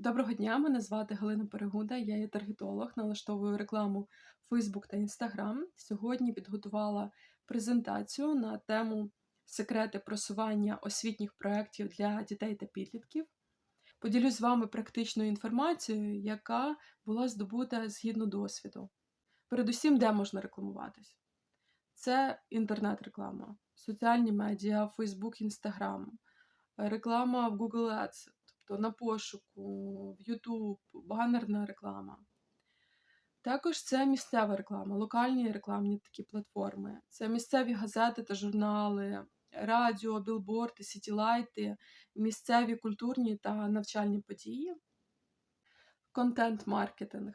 Доброго дня, мене звати Галина Перегуда, я є таргетолог, налаштовую рекламу Facebook та Instagram. Сьогодні підготувала презентацію на тему секрети просування освітніх проєктів для дітей та підлітків. Поділюсь з вами практичною інформацією, яка була здобута згідно досвіду. Передусім, де можна рекламуватись? Це інтернет-реклама, соціальні медіа, Facebook, Instagram, реклама в Google Ads, тобто на пошуку, в YouTube, банерна реклама. Також це місцева реклама, локальні рекламні такі платформи. Це місцеві газети та журнали, радіо, білборди, сітілайти, місцеві культурні та навчальні події. Контент-маркетинг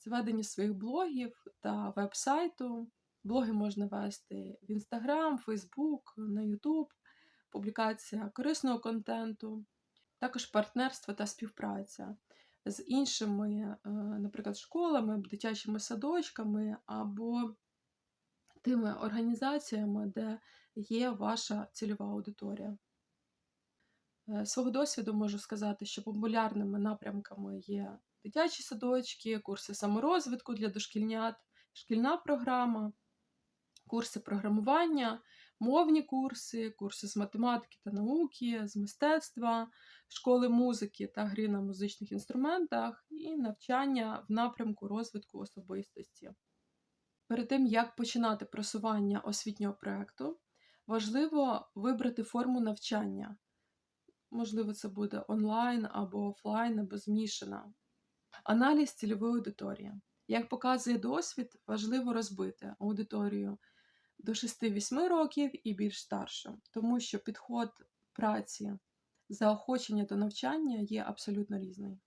це ведення своїх блогів та веб-сайту. Блоги можна вести в Instagram, Facebook, на YouTube, публікація корисного контенту, також партнерство та співпраця з іншими, е, наприклад, школами, дитячими садочками або тими організаціями, де є ваша цільова аудиторія. Е, Свого досвіду можу сказати, що популярними напрямками є дитячі садочки, курси саморозвитку для дошкільнят, шкільна програма, курси програмування, мовні курси, курси з математики та науки, з мистецтва, школи музики та гри на музичних інструментах і навчання в напрямку розвитку особистості. Перед тим, як починати просування освітнього проєкту, важливо вибрати форму навчання. Можливо, це буде онлайн або офлайн, або змішана. Аналіз цільової аудиторії. Як показує досвід, важливо розбити аудиторію до 6-8 років і більш старшу, тому що підход праці, заохочення до навчання є абсолютно різний.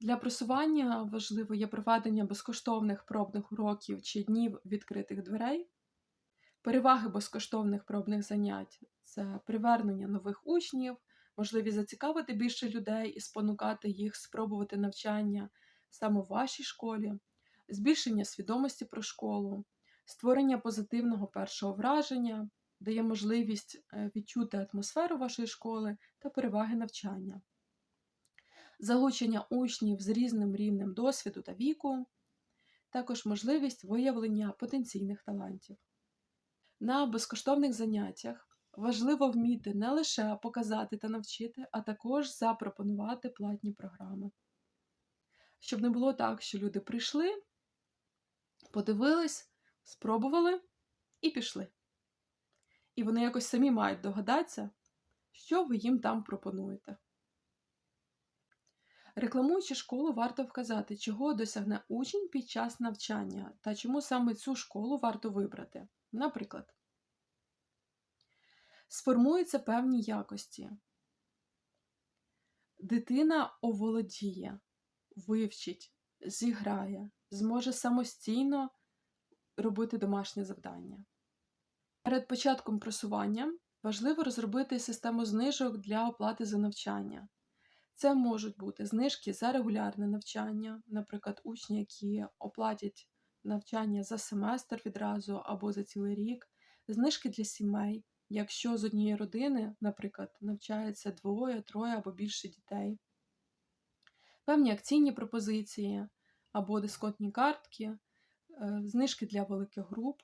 Для просування важливо є проведення безкоштовних пробних уроків чи днів відкритих дверей. Переваги безкоштовних пробних занять це привернення нових учнів, можливість зацікавити більше людей і спонукати їх спробувати навчання саме в вашій школі, збільшення свідомості про школу, створення позитивного першого враження, дає можливість е, відчути атмосферу вашої школи та переваги навчання, залучення учнів з різним рівнем досвіду та віку, також можливість виявлення потенційних талантів. На безкоштовних заняттях важливо вміти не лише показати та навчити, а також запропонувати платні програми. Щоб не було так, що люди прийшли, подивились, спробували і пішли. І вони якось самі мають догадатися, що ви їм там пропонуєте. Рекламуючи школу, варто вказати, чого досягне учень під час навчання та чому саме цю школу варто вибрати. Наприклад, сформуються певні якості. Дитина оволодіє, вивчить, зіграє, зможе самостійно робити домашнє завдання. Перед початком просування важливо розробити систему знижок для оплати за навчання. Це можуть бути знижки за регулярне навчання, наприклад, учні, які оплатять навчання за семестр відразу або за цілий рік, знижки для сімей, якщо з однієї родини, наприклад, навчається двоє, троє або більше дітей, певні акційні пропозиції або дисконтні картки, знижки для великих груп.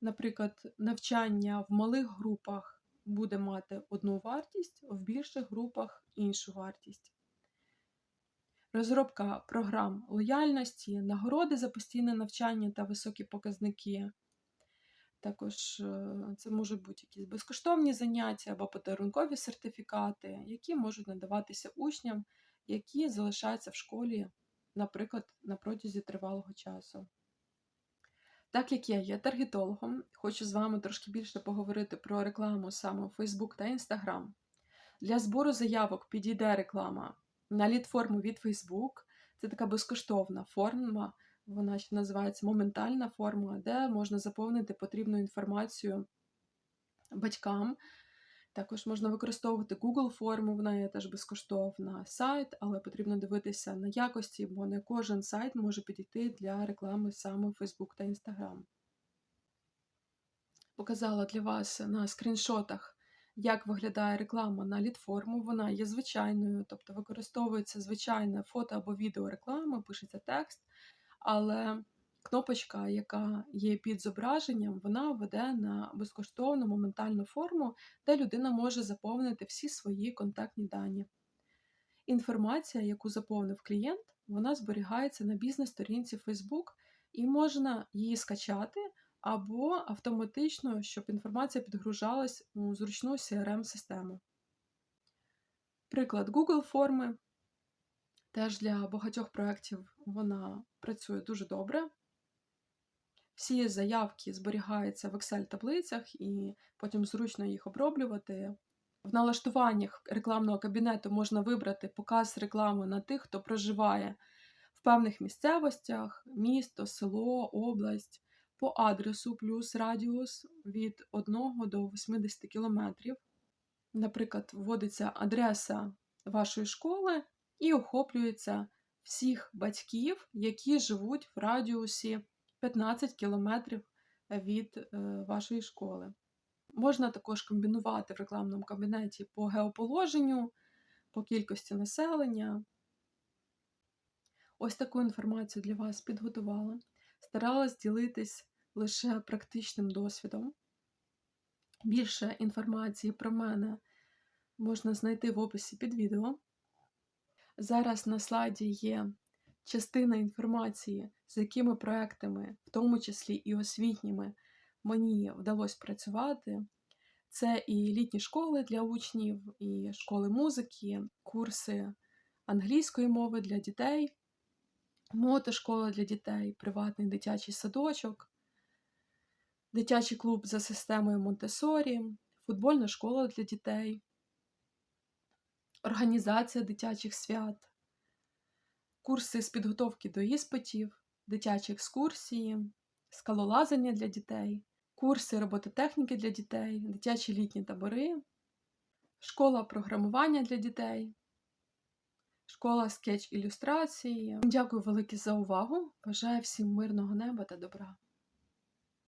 Наприклад, навчання в малих групах буде мати одну вартість, в більших групах іншу вартість. Розробка програм лояльності, нагороди за постійне навчання та високі показники. Також е, це можуть бути якісь безкоштовні заняття або подарункові сертифікати, які можуть надаватися учням, які залишаються в школі, наприклад, на протязі тривалого часу. Так як я є таргетологом, хочу з вами трошки більше поговорити про рекламу саме у Facebook та Instagram. Для збору заявок підійде реклама на лід-форму від Facebook. Це така безкоштовна форма, вона ще називається моментальна форма, де можна заповнити потрібну інформацію батькам. Також можна використовувати Google форму, вона є теж безкоштовна сайт, але потрібно дивитися на якості, бо не кожен сайт може підійти для реклами саме Facebook та Instagram. Показала для вас на скріншотах як виглядає реклама на лідформу. Вона є звичайною, тобто використовується звичайне фото або відео реклама, пишеться текст, але кнопочка, яка є під зображенням, вона веде на безкоштовну моментальну форму, де людина може заповнити всі свої контактні дані. Інформація, яку заповнив клієнт, вона зберігається на бізнес-сторінці Facebook і можна її скачати або автоматично, щоб інформація підгружалась у зручну CRM-систему. Приклад Google форми. Теж для багатьох проєктів вона працює дуже добре. Всі заявки зберігаються в Excel-таблицях і потім зручно їх оброблювати. В налаштуваннях рекламного кабінету можна вибрати показ реклами на тих, хто проживає в певних місцевостях, місто, село, область, по адресу плюс радіус від 1 до 80 км. Наприклад, вводиться адреса вашої школи і охоплюється всіх батьків, які живуть в радіусі 15 км від е, вашої школи. Можна також комбінувати в рекламному кабінеті по геоположенню, по кількості населення. Ось таку інформацію для вас підготувала. Старалась ділитись лише практичним досвідом. Більше інформації про мене можна знайти в описі під відео. Зараз на слайді є частина інформації, з якими проектами, в тому числі і освітніми, мені вдалося працювати. Це і літні школи для учнів, і школи музики, курси англійської мови для дітей, мотошкола для дітей, приватний дитячий садочок, дитячий клуб за системою Монтесорі, футбольна школа для дітей, організація дитячих свят, курси з підготовки до іспитів, дитячі екскурсії, скалолазання для дітей, курси робототехніки для дітей, дитячі літні табори, школа програмування для дітей, школа скетч ілюстрації. Дякую велике за увагу. Бажаю всім мирного неба та добра.